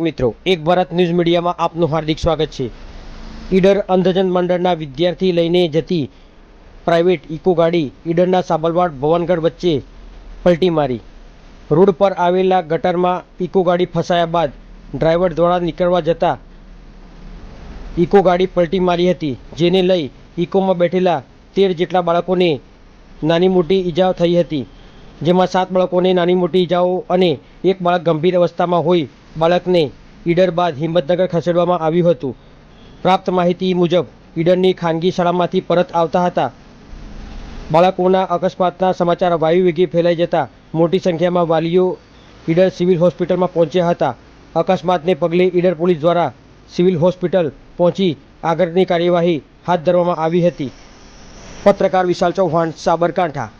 મિત્રો, એક ભારત ન્યૂઝ મીડિયામાં આપનું હાર્દિક સ્વાગત છે. ઈડર અંધજન મંડળના વિદ્યાર્થી લઈને જતી પ્રાઇવેટ ઇકો ગાડી ઈડરના સાબલવાડ ભવનગઢ વચ્ચે પલટી મારી. રોડ પર આવેલા ગટરમાં ઇકો ગાડી ફસાયા બાદ ડ્રાઈવર દ્વારા નીકળવા જતાં ઇકો ગાડી પલટી મારી હતી, જેને લઈ ઇકોમાં બેઠેલા તેર જેટલા બાળકોને નાની મોટી ઈજાઓ થઈ હતી, જેમાં સાત બાળકોને નાની મોટી ઈજાઓ અને એક બાળક ગંભીર અવસ્થામાં હોય બાળકને ઈડર બાદ હિંમતનગર ખસેડવામાં આવ્યું હતું. પ્રાપ્ત માહિતી મુજબ, ઈડરની ખાનગી શાળામાંથી પરત આવતા હતા. બાળકોના અકસ્માતના સમાચાર વાયુવેગી ફેલાઈ જતા મોટી સંખ્યામાં વાલીઓ ઈડર સિવિલ હોસ્પિટલમાં પહોંચ્યા હતા. અકસ્માતને પગલે ઈડર પોલીસ દ્વારા સિવિલ હોસ્પિટલ પહોંચી આગળની કાર્યવાહી હાથ ધરવામાં આવી હતી. પત્રકાર વિશાલ ચૌહાણ, સાબરકાંઠા.